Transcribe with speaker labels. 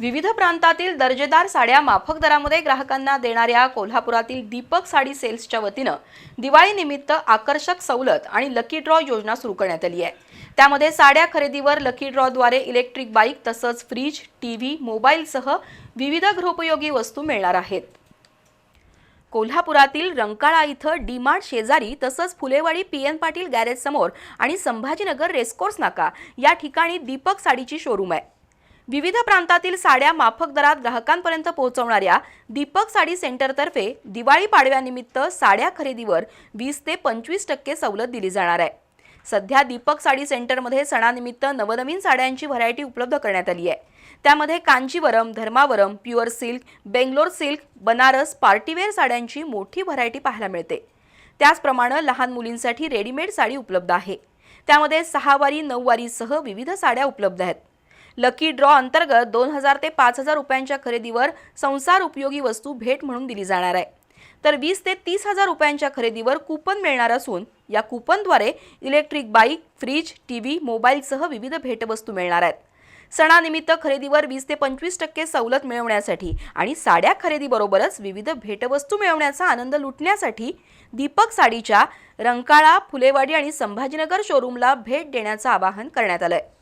Speaker 1: विविध प्रांतातील दर्जेदार साड्या माफक दरामध्ये ग्राहकांना देणाऱ्या कोल्हापुरातील दीपक साडी सेल्सच्या वतीनं दिवाळीनिमित्त आकर्षक सवलत आणि लकी ड्रॉ योजना सुरू करण्यात आली आहे. त्यामध्ये साड्या खरेदीवर लकी ड्रॉद्वारे इलेक्ट्रिक बाईक तसंच फ्रीज टी व्ही मोबाईलसह विविध गृहोपयोगी वस्तू मिळणार आहेत. कोल्हापुरातील रंकाळा इथं डीमार्ट शेजारी तसंच Phulewadi P N Patil garage समोर आणि संभाजीनगर रेसकोर्स नाका या ठिकाणी दीपक साडीची शोरूम आहे. विविध प्रांतातील साड्या माफक दरात ग्राहकांपर्यंत पोहोचवणाऱ्या दीपक साडी सेंटरतर्फे दिवाळी पाडव्यानिमित्त साड्या खरेदीवर वीस ते पंचवीस टक्के सवलत दिली जाणार आहे. सध्या दीपक साडी सेंटरमध्ये सणानिमित्त नवनवीन साड्यांची व्हरायटी उपलब्ध करण्यात आली आहे. त्यामध्ये Kanjeevaram Dharmavaram pure silk Bangalore silk Banaras party wear साड्यांची मोठी व्हरायटी पाहायला मिळते. त्याचप्रमाणे लहान मुलींसाठी रेडीमेड साडी उपलब्ध आहे. त्यामध्ये सहावारी नऊवारीसह विविध साड्या उपलब्ध आहेत. लकी ड्रॉ अंतर्गत दोन हजार ते पाच हजार रुपयांच्या खरेदीवर संसार उपयोगी वस्तू भेट म्हणून दिली जाणार आहे. तर वीस ते तीस हजार रुपयांच्या खरेदीवर कुपन मिळणार असून या कुपनद्वारे electric bike fridge T V मोबाईलसह विविध भेटवस्तू मिळणार आहेत. सणानिमित्त खरेदीवर वीस ते पंचवीस टक्के सवलत मिळवण्यासाठी आणि साड्या खरेदीबरोबरच विविध भेटवस्तू मिळवण्याचा आनंद लुटण्यासाठी दीपक साडीच्या रंकाळा फुलेवाडी आणि संभाजीनगर शोरूमला भेट देण्याचं आवाहन करण्यात आलं आहे